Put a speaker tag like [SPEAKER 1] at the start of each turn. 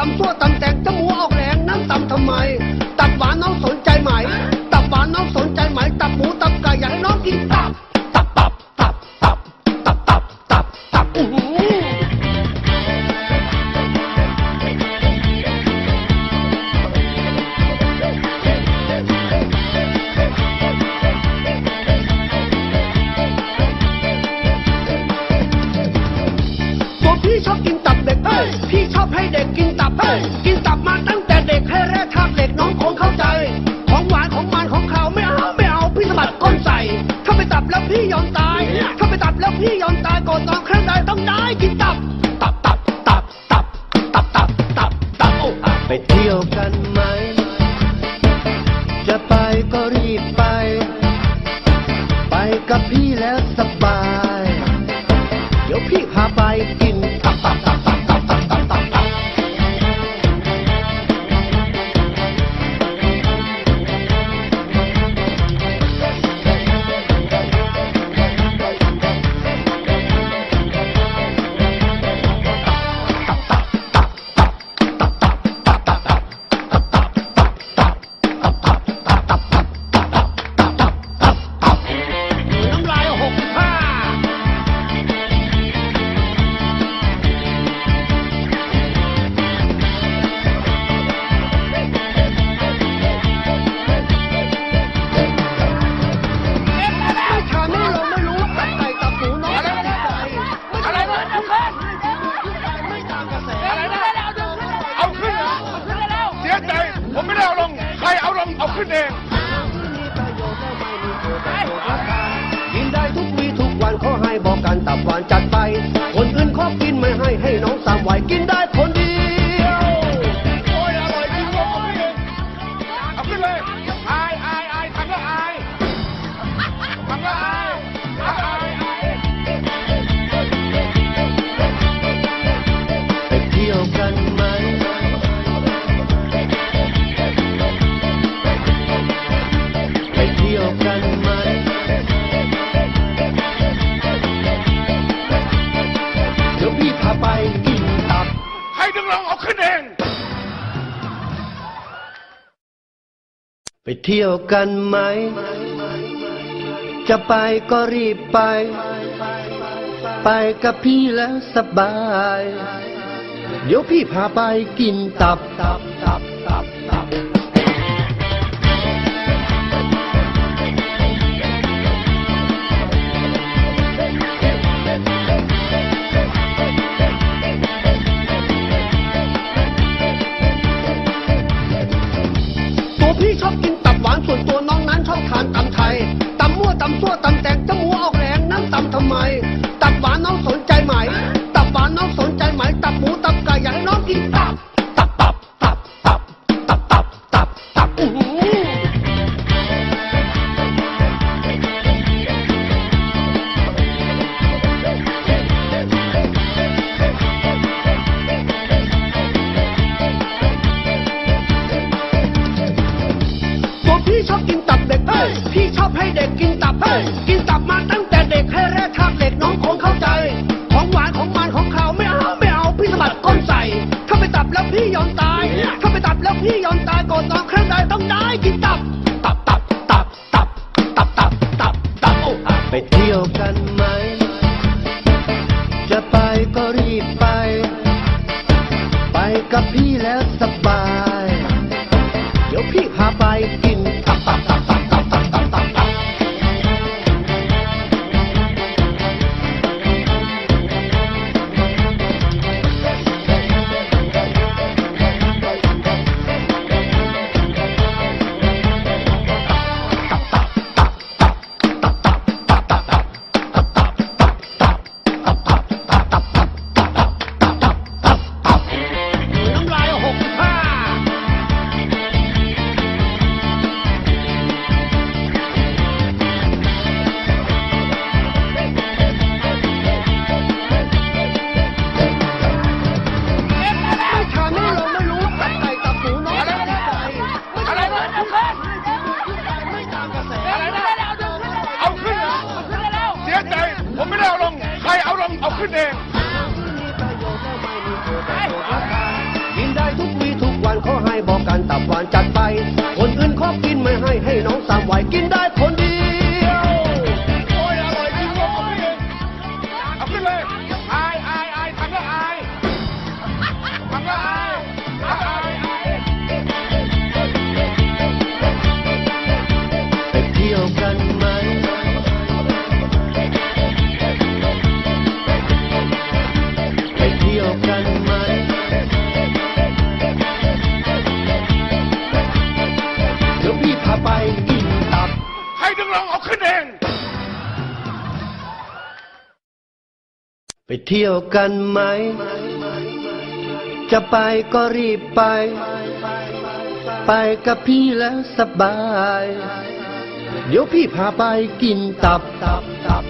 [SPEAKER 1] там фото กินตับมาตั้งแต่เด็กให้แร่ธาตุเหล็กน้องคงเข้าใจ ของหวานของมันของเขาไม่เอาไม่เอาพี่สะบัดก้นใส่ ถ้าไปตับแล้วพี่ยอมตาย ถ้าไปตับแล้วพี่ยอมตายก่อนนอนครั้งใดต้องได้กินตับ ตับตับตับตับตับตับตับตับโอ้
[SPEAKER 2] ไปเที่ยวกันไหม จะไปก็รีบไป ไปกับพี่แล้วสบาย เดี๋ยวพี่พาไปกินตับตับตับ
[SPEAKER 3] ผมไม่ได้เอาลง ใครเอาลงเอาขึ้นเอง
[SPEAKER 1] กินได้ทุกวีทุกวันขอให้บอกกันตับหวานจัดไป คนอื่นขอกินไม่ให้ให้น้องสามวัยกินได้ เที่
[SPEAKER 3] ยว
[SPEAKER 2] กันไหม จะไปก็รีบไป ไปกับพี่แล้วสบาย เดี๋ยวพี่พาไปกินตับตับตับตับตับ
[SPEAKER 1] ตัวพี่ชอบกินตับ หวานส่วนตัวน้องนั้นชอบทานตำไทยตำมั่วตำซั่วตำแตงจมูกออกแรงน้ำตำทำไมตับหวานน้องสนใจไหมตับหวานน้องสนใจไหมตับหมูตับไก่อยากให้น้องกินตับ พี่ชอบให้เด็กกินตับเฮ้ยกินตับมาตั้งแต่เด็กให้แร่ธาตุเหล็กน้องคงเข้าใจ ของหวานของมันของขาวไม่เอาไม่เอาพี่สะบัดก้นใส่ถ้าไปตับแล้วพี่ยอมตายถ้าไปตับแล้วพี่ยอมตายก่อนนอนครั้งใดต้องได้กินตับ
[SPEAKER 2] ขึ้เองกินได้
[SPEAKER 1] ทุกวีทุกวันขอให้บอกกันตับหวานจัดไป คนอื่นขอกินไม่ให้ให้น้องสามวัยกินได้คนเดียว
[SPEAKER 3] โอ้ยอร่อยจริงเลยเอาขึ้นเลย ลองเอาขึ้นเอง
[SPEAKER 2] ไปเที่ยวกันไหม จะไปก็รีบไป ไปกับพี่แล้วสบาย เดี๋ยวพี่พาไปกินตับตับตับ